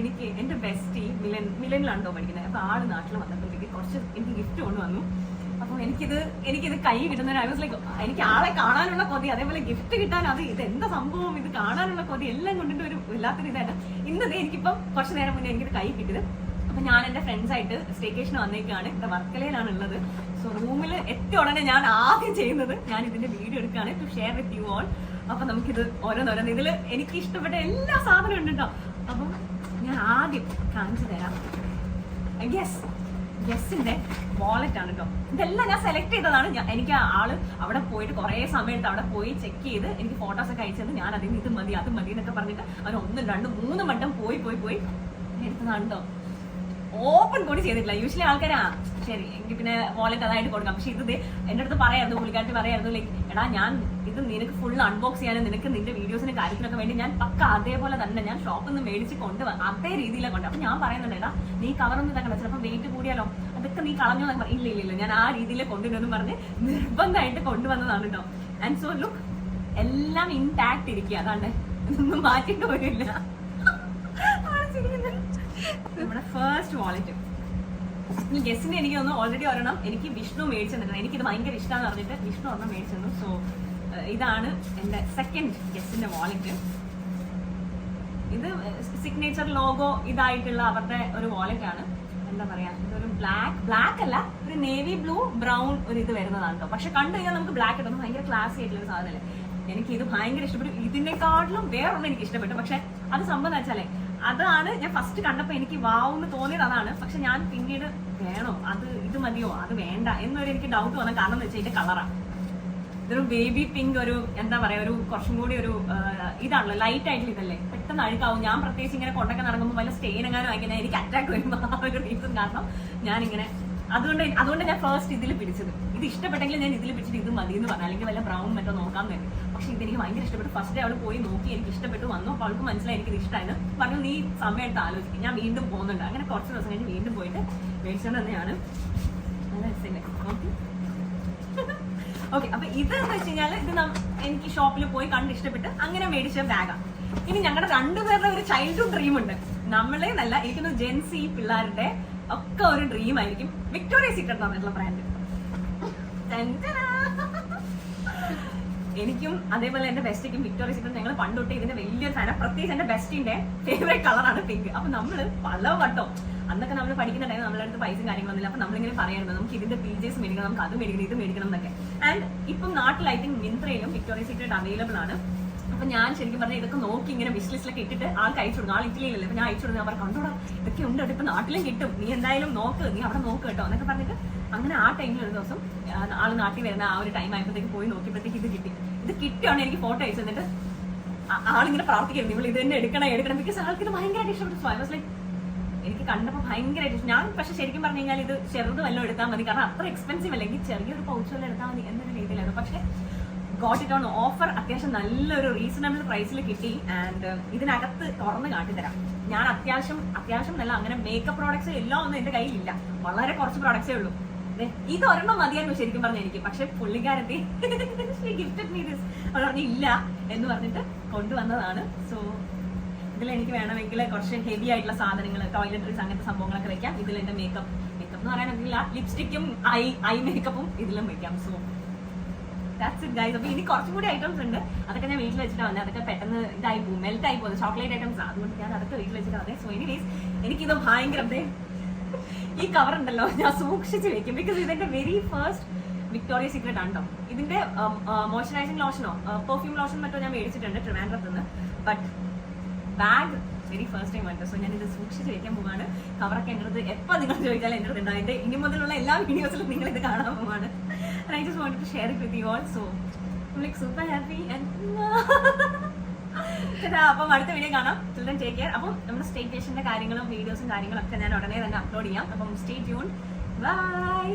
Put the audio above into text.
എനിക്ക് എന്റെ ബെസ്റ്റി മിലൻ മിലനിലാണ്ടോ പഠിക്കുന്നത്. അപ്പൊ ആൾ നാട്ടിൽ വന്നപ്പോഴത്തേക്ക് കുറച്ച് എനിക്ക് ഗിഫ്റ്റ് കൊണ്ടുവന്നു അപ്പൊ എനിക്കിത് എനിക്കിത് കൈ കിട്ടുന്ന ഐ ലൈക്ക് എനിക്ക് ആളെ കാണാനുള്ള കൊതി അതേപോലെ ഗിഫ്റ്റ് കിട്ടാൻ അത് ഇത് എന്താ സംഭവം? ഇത് കാണാനുള്ള കൊതി എല്ലാം കൊണ്ടിട്ട് ഒരു വല്ലാത്തൊരു ഇതായിട്ട്. ഇന്നത് എനിക്കിപ്പം കുറച്ച് നേരം മുന്നേ എനിക്കിത് കൈ കിട്ടിയത്. അപ്പൊ ഞാൻ എന്റെ ഫ്രണ്ട്സ് ആയിട്ട് സ്റ്റേക്കേഷൻ വന്നേക്കാണ്. ഇവിടെ വർക്കലയിലാണ് ഉള്ളത്. സോ റൂമിൽ എത്തിയ ഉടനെ ഞാൻ ആദ്യം ചെയ്യുന്നത് ഞാൻ ഇതിന്റെ വീഡിയോ എടുക്കുകയാണ് to share with you all അപ്പൊ നമുക്കിത് ഓരോന്നോരോന്ന്. ഇതിൽ എനിക്ക് ഇഷ്ടപ്പെട്ട എല്ലാ സാധനവും ഉണ്ട് കേട്ടോ അപ്പം ഞാൻ ആദ്യം കാണിച്ചു തരാം. യെസ് യെസിന്റെ വാലറ്റ് ആണ് കേട്ടോ ഇതെല്ലാം ഞാൻ സെലക്ട് ചെയ്തതാണ്. ഞാൻ എനിക്ക് ആൾ അവിടെ പോയിട്ട് കുറെ സമയത്ത് അവിടെ പോയി ചെക്ക് ചെയ്ത് എനിക്ക് ഫോട്ടോസ് ഒക്കെ അയച്ചത് ഞാൻ അതിൽ നിന്ന് ഇത് മതി അത് മതി എന്നൊക്കെ പറഞ്ഞിട്ട് അവൻ ഒന്നും രണ്ടും മൂന്ന് വട്ടം പോയി പോയി പോയി എടുത്തതാണ് കേട്ടോ ഓപ്പൺ കൂടി ചെയ്തിട്ടില്ല. യൂഷ്വലി ആൾക്കാരാ ശരി എനിക്ക് പിന്നെ വാലറ്റ് അതായിട്ട് കൊടുക്കാം. പക്ഷെ ഇത് ദേ എന്റെ അടുത്ത് പറയായിരുന്നു പുള്ളിക്കാരത്തി പറയായിരുന്നു ലൈക്ക് എടാ ഞാൻ ഇത് നിനക്ക് ഫുൾ അൺബോക്സ് ചെയ്യാനും നിനക്ക് നിന്റെ വീഡിയോസിന് കാര്യത്തിനൊക്കെ വേണ്ടി ഞാൻ പക്ക അതേപോലെ തന്നെ ഞാൻ ഷോപ്പിൽ നിന്ന് മേടിച്ച് കൊണ്ടുവന്ന അതേ രീതിയിലാണ് കൊണ്ട് അപ്പൊ ഞാൻ പറയുന്നുണ്ട് എടാ നീ കവറൊന്നും ഇതാക്കണ്ട. ചിലപ്പോൾ വെയിറ്റ് കൂടിയാലോ? അതൊക്കെ നീ കളഞ്ഞോ. ഇല്ല ഇല്ല ഇല്ല ഞാൻ ആ രീതിയിൽ കൊണ്ടുവരുമെന്ന് പറഞ്ഞ് നിർബന്ധമായിട്ട് കൊണ്ടുവന്നതാണ് കേട്ടോ ആൻഡ് സോ ലുക്ക് എല്ലാം ഇൻടാക്ട് ഇരിക്കുക അതാണ് ഇതൊന്നും മാറ്റിയിട്ട് പോയില്ല നമ്മുടെ ഫസ്റ്റ് വാളറ്റ് ഈ ഗസ്റ്റിന് എനിക്ക് ഒന്ന് ഓൾറെഡി ഒരെണ്ണം എനിക്ക് വിഷ്ണു മേടിച്ചു തന്നിട്ടുണ്ട്. എനിക്കിത് ഭയങ്കര ഇഷ്ടമാണെന്ന് പറഞ്ഞിട്ട് വിഷ്ണു ഒരെണ്ണം മേടിച്ചു തന്നു. സോ ഇതാണ് എന്റെ സെക്കൻഡ് ഗസ്റ്റിന്റെ വാളറ്റ് ഇത് സിഗ്നേച്ചർ ലോഗോ ഇതായിട്ടുള്ള അവരുടെ ഒരു വാലറ്റ് ആണ്. എന്താ പറയാ ഇതൊരു ബ്ലാക്ക് ബ്ലാക്ക് അല്ല ഒരു നേവി ബ്ലൂ ബ്രൗൺ ഒരു ഇത് വരുന്നതാണ് കേട്ടോ പക്ഷെ കണ്ടു കഴിഞ്ഞാൽ നമുക്ക് ബ്ലാക്ക് ഇടുന്നത് ഭയങ്കര ക്ലാസ് ആയിട്ടുള്ള ഒരു സാധനമല്ലേ. എനിക്ക് ഇത് ഭയങ്കര ഇഷ്ടപ്പെട്ടു. ഇതിനെക്കാട്ടിലും വേറൊന്നും എനിക്ക് ഇഷ്ടപ്പെട്ടു. പക്ഷെ അത് സംഭവം വെച്ചാലേ അതാണ് ഞാൻ ഫസ്റ്റ് കണ്ടപ്പോൾ എനിക്ക് വാവെന്ന് തോന്നിയത് അതാണ്. പക്ഷെ ഞാൻ പിന്നീട് വേണോ? അത് ഇത് മതിയോ? അത് വേണ്ട എന്നൊരു എനിക്ക് ഡൗട്ട് വന്ന കാരണം എന്ന് വെച്ചാൽ ഇതിന്റെ കളറാണ് ഇതൊരു ബേബി പിങ്ക് ഒരു എന്താ പറയാ ഒരു കുറച്ചും കൂടി ഒരു ഇതാണല്ലോ ലൈറ്റ് ആയിട്ടുള്ള ഇതല്ലേ? പെട്ടെന്ന് അഴുക്കാവും. ഞാൻ പ്രത്യേകിച്ച് ഇങ്ങനെ കൊണ്ടൊക്കെ നടക്കുമ്പോൾ വല്ല സ്റ്റെയിൻ എങ്ങാനും ആയിക്കഴിഞ്ഞാൽ എനിക്ക് അറ്റാക്ക് വരുമ്പോൾ ആ ഒരു റീസൺ കാരണം ഞാനിങ്ങനെ അതുകൊണ്ട് അതുകൊണ്ട് ഞാൻ ഫസ്റ്റ് ഇതിൽ പിടിച്ചത്. ഇത് ഇഷ്ടപ്പെട്ടെങ്കിൽ ഞാൻ ഇതിൽ പിടിച്ചിട്ട് ഇത് മതി എന്ന് പറഞ്ഞു. അല്ലെങ്കിൽ വല്ല ബ്രൗൺ മറ്റോ നോക്കാൻ വേണ്ടി. പക്ഷെ ഇതെനിക്ക് ഭയങ്കര ഇഷ്ടപ്പെട്ടു. ഫസ്റ്റ് ഡേ അവൾ പോയി നോക്കി എനിക്ക് ഇഷ്ടപ്പെട്ടു. വന്നു. അപ്പോൾ അവൾക്ക് മനസ്സിലായി എനിക്ക് ഇത് ഇഷ്ടമായത് പറഞ്ഞു. നീ സമയത്ത് ആലോചിക്കും. ഞാൻ വീണ്ടും പോകുന്നുണ്ട്. അങ്ങനെ കുറച്ച് ദിവസം കഴിഞ്ഞ് വീണ്ടും പോയിട്ട് മേടിച്ചോണ്ട് തന്നെയാണ് ഓക്കെ അപ്പൊ ഇത് എന്ന് വെച്ച് കഴിഞ്ഞാൽ ഇത് എനിക്ക് ഷോപ്പിൽ പോയി കണ്ട് ഇഷ്ടപ്പെട്ട് അങ്ങനെ മേടിച്ച ബാഗാണ് ഇനി ഞങ്ങളുടെ രണ്ടുപേരുടെ ഒരു ചൈൽഡ്ഹുഡ് ഡ്രീം ഉണ്ട്. നമ്മളെ നല്ല എനിക്കൊന്ന് ജെൻസി പിള്ളേരുടെ ഒക്കെ ഒരു ഡ്രീം ആയിരിക്കും. വിക്ടോറിയ സീക്രട്ട് എന്ന് പറഞ്ഞിട്ടുള്ള ബ്രാൻഡ് എനിക്കും അതേപോലെ എന്റെ ബെസ്റ്റിക്കും വിക്ടോറിയ സീക്രട്ട് ഞങ്ങൾ പണ്ടൊട്ട് ഇതിന്റെ വലിയൊരു ഫാന പ്രത്യേകിച്ച് എന്റെ ബെസ്റ്റിന്റെ ഫേവറേറ്റ് കളറാണ് പിങ്ക് അപ്പൊ നമ്മൾ പല വട്ടം അന്നൊക്കെ നമ്മൾ പഠിക്കുന്ന ടൈം നമ്മുടെ അടുത്ത് പൈസയും കാര്യങ്ങളൊന്നുമില്ല അപ്പൊ നമ്മളിങ്ങനെ പറയുന്നത് നമുക്ക് ഇതിന്റെ പീജേഴ്സ് മേടിക്കണം നമുക്ക് അത് മേടിക്കണം ഇത് മേടിക്കണം എന്നൊക്കെ. ആൻഡ് ഇപ്പം നാട്ടിൽ ഐ തിങ്ക് മിന്ത്രയിലും വിക്ടോറിയ സീക്രട്ട് അവൈലബിൾ ആണ്. അപ്പൊ ഞാൻ ശരിക്കും പറഞ്ഞാൽ ഇതൊക്കെ നോക്കി ഇങ്ങനെ ലിസ്റ്റിലൊക്കെ ഇട്ടിട്ട് ആൾക്ക് അയച്ചു കൊടുക്കും. ആൾ ഇറ്റലിയിലല്ലേ അപ്പൊ ഞാൻ അയച്ചു കൊടുക്കും. അവർ കണ്ടോടാ ഇതൊക്കെ ഉണ്ട്. ഇപ്പൊ നാട്ടിലും കിട്ടും. നീ എന്തായാലും നോക്ക്. നീ അവിടെ നോക്ക് കേട്ടോ. എന്നൊക്കെ പറഞ്ഞിട്ട് അങ്ങനെ ആ ടൈമിൽ ഒരു ദിവസം ആൾ നാട്ടിൽ വരുന്ന ആ ഒരു ടൈം ആയപ്പോഴത്തേക്ക് പോയി നോക്കിയപ്പോഴത്തേക്ക് ഇത് കിട്ടി. ഇത് കിട്ടിയാണ് എനിക്ക് ഫോട്ടോ അയച്ചു തന്നിട്ട് ആ- ആളിങ്ങനെ പ്രാർത്ഥിക്കരുത് നിങ്ങൾ ഇത് തന്നെ എടുക്കണം എടുക്കണം. ബിക്കോസ് ആൾക്ക് ഇത് ഭയങ്കരമായിട്ട് ഇഷ്ടപ്പെട്ടു. സോ ഐ ലൈക്ക് എനിക്ക് കണ്ടപ്പോൾ ഭയങ്കരമായിട്ട്. ഞാൻ പക്ഷെ ശരിക്കും പറഞ്ഞു കഴിഞ്ഞാൽ ഇത് ചെറുത് വല്ലതും എടുത്താൽ മതി. കാരണം അത്ര എക്സ്പെൻസീവ് അല്ലെങ്കിൽ ചെറിയൊരു പൗച്ച് വല്ലതും എടുത്താൽ മതി എന്നൊരു രീതിയിലായിരുന്നു. പക്ഷെ ഗോട്ട് ഇറ്റ് ഓൺ ഓഫർ അത്യാവശ്യം നല്ലൊരു റീസണബിൾ പ്രൈസിൽ കിട്ടി. ആൻഡ് ഇതിനകത്ത് തുറന്ന് കാട്ടിത്തരാം. ഞാൻ അത്യാവശ്യം അത്യാവശ്യം നല്ല അങ്ങനെ മേക്കപ്പ് പ്രോഡക്ട്സ് എല്ലാം ഒന്നും എന്റെ കയ്യിലില്ല. വളരെ കുറച്ച് പ്രോഡക്ട്സേ ഉള്ളൂ. ഇത് ഒരെണ്ണം മതിയായിരുന്നു ശരിക്കും പറഞ്ഞു എനിക്ക്. പക്ഷെ പുള്ളിക്കാരത്തി പറഞ്ഞു ഇല്ല എന്ന് പറഞ്ഞിട്ട് കൊണ്ടുവന്നതാണ്. സോ ഇതിൽ എനിക്ക് വേണമെങ്കിൽ കുറച്ച് ഹെവി ആയിട്ടുള്ള സാധനങ്ങൾ ടോയ്ലറ്ററീസ് അങ്ങനത്തെ സംഭവങ്ങളൊക്കെ വെക്കാം. ഇതിൽ എന്റെ മേക്കപ്പ് മേക്കപ്പ് എന്ന് പറയാനൊന്നുമില്ല ലിപ്സ്റ്റിക്കും ഐ ഐ മേക്കപ്പും ഇതിലും വെക്കാം. സോ ദാറ്റ്സ് ഇറ്റ് ഗൈസ് അപ്പൊ ഇനി കുറച്ചും കൂടി ഐറ്റംസ് ഉണ്ട്. അതൊക്കെ ഞാൻ വീട്ടിൽ വെച്ചിട്ട് വന്നത് അതൊക്കെ പെട്ടെന്ന് ഇതായി പോകും മെൽറ്റ് ആയി പോകുന്നത് ചോക്ലേറ്റ് ഐറ്റംസ് അതുകൊണ്ട് ഞാൻ അതൊക്കെ വീട്ടിൽ വെച്ചിട്ട് വന്നത് സോ എനിവേസ് എനിക്കിത് ഭയങ്കര ഈ കവർ ഉണ്ടല്ലോ. ഞാൻ സൂക്ഷിച്ച് വെക്കും. ബിക്കോസ് ഇതിന്റെ വെരി ഫസ്റ്റ് വിക്ടോറിയ സീക്രട്ട് ആണോ. ഇതിന്റെ മോയ്സ്ചറൈസിംഗ് ലോഷനോ പെർഫ്യൂം ലോഷൻ മറ്റോ ഞാൻ മേടിച്ചിട്ടുണ്ട് ട്രിവാൻഡ്രത്ത് നിന്ന് but bag very first time ആയിട്ട് സോ ഞാൻ ഇത് സൂക്ഷിച്ച് വെക്കാൻ പോവാണ്. കവറൊക്കെ എന്റെ അടുത്ത് എപ്പോൾ നിങ്ങൾ ചോദിച്ചാലും എന്റെ അടുത്ത് എന്റെ ഇനി മുതലുള്ള എല്ലാ വീഡിയോസിലും നിങ്ങൾ ഇത് കാണാൻ പോവാണ്. I to share it with you all. So I'm like super happy and അപ്പം അടുത്ത വീഡിയോ കാണാം. ചിൽഡ്രൻ ടേക്ക് കെയർ അപ്പം നമ്മുടെ സ്റ്റേക്കേഷന്റെ കാര്യങ്ങളും വീഡിയോസും കാര്യങ്ങളൊക്കെ ഞാൻ ഉടനെ തന്നെ അപ്ലോഡ് ചെയ്യാം. അപ്പം സ്റ്റേ ട്യൂൺ ബൈ